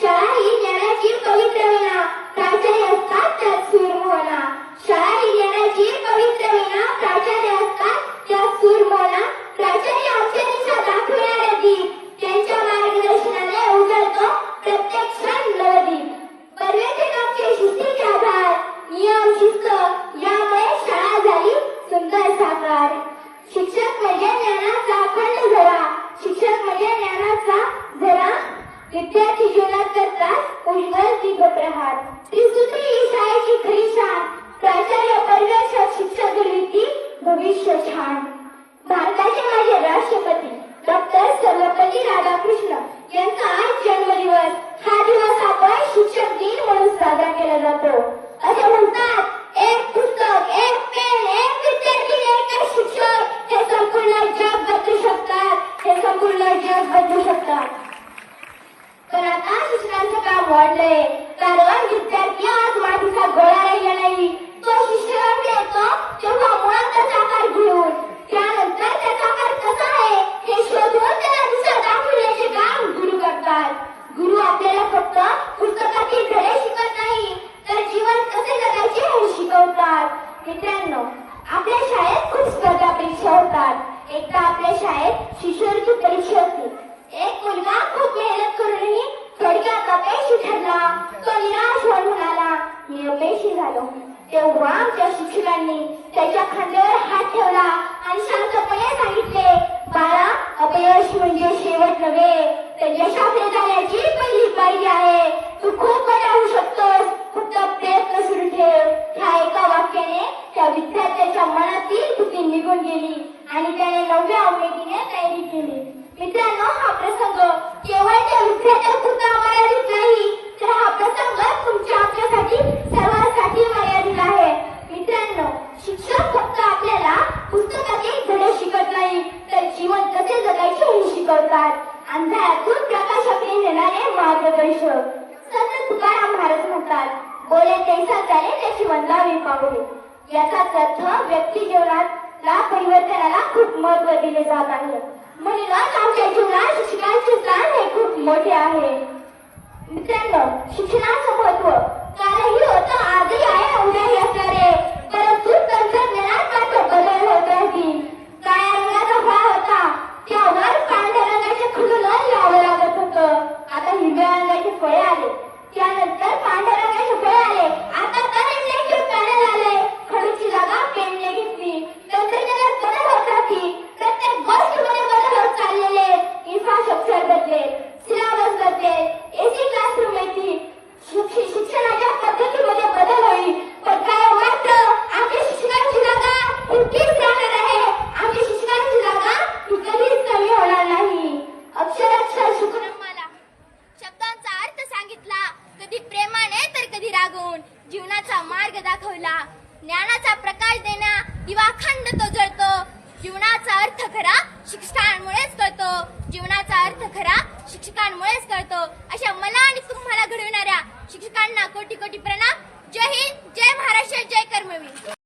शाळा ही ज्ञानाची पवित्र विना प्राचार्य असतात त्यात सूरमोहना शाळा ही ज्ञानाची पवित्र विना प्राचार्य असतात त्यात प्राचार्य आमच्या दिशा दीप त्यांच्या मार्गदर्शनाने उजळतो प्रत्येक क्षण नवदीप. पर्यटकांचे शिस्तीचे आधार नियम शिस्त यामुळे शाळा झाली सुंदर साकार. शिक्षक म्हणजे ज्ञानाचा अखंड झरा शिक्षक म्हणजे ज्ञानाचा झरा विद्यार्थी जीवनात करतात उज्ज्वल दीपप्रहार त्रिसूत्री ही शाळेची खरी शान प्राचार्य परिवेशात शिक्षक निर्मिती भविष्य छान भारताचे माझे राष्ट्रपती डॉक्टर सर्वपल्ली राधाकृष्ण यांचा आज जन्मदिवस. हा दिवस आपण शिक्षक दिन म्हणून साजरा केला जातो. असे म्हणतात एक पुस्तक एक पेन एक विद्यार्थी एक शिक्षक हे संपूर्ण जग बदलू शकतात. हे संपूर्ण जग बदलू शकतात. worldly म्हणाला झालो. तेव्हा आमच्या शिक्षकांनी त्याच्या खांद्यावर हात ठेवला आणि शांतपणे सांगितले बाळा अपयश म्हणजे शेवट नव्हे. तर यशाकडे जाण्याची पहिली पायरी आहे. तू खूप मोठा होऊ शकतोस. फक्त प्रयत्न सुरू ठेव. ह्या एका वाक्याने त्या विद्यार्थ्याच्या मनातील भीती निघून गेली आणि त्याने नवव्या उमेदीने तयारी केली. मित्रांनो हा प्रसंग केवळ त्या विद्यार्थ्यापुरता मर्यादित नाही तर हा प्रसंग तुमच्या आमच्यासाठी सर्वांसाठी मर्यादित आहे मित्रांनो शिक्षक फक्त पुस्तकातील धडे शिकत नाही तर जीवन कसे जगायचे हे शिकवतात. अंधारातून प्रकाशाकडे नेणारे मार्गदर्शक. संत तुकाराम महाराज म्हणतात बोले तैसा चाले त्याची वंदावी पावले याचाच अर्थ व्यक्ती जीवनातला परिवर्तनाला खूप महत्त्व दिले जात आहे. म्हणूनच आमच्या लागून जीवनाचा मार्ग दाखवला. ज्ञानाचा प्रकाश देण्या दिवा अखंड तो जळतो. जीवनाचा अर्थ खरा शिक्षकांमुळेच कळतो. जीवनाचा अर्थ खरा शिक्षकांमुळेच कळतो. अशा मला आणि तुम्हाला घडविणाऱ्या शिक्षकांना कोटी कोटी प्रणाम. जय हिंद जय महाराष्ट्र जय कर्मवीर.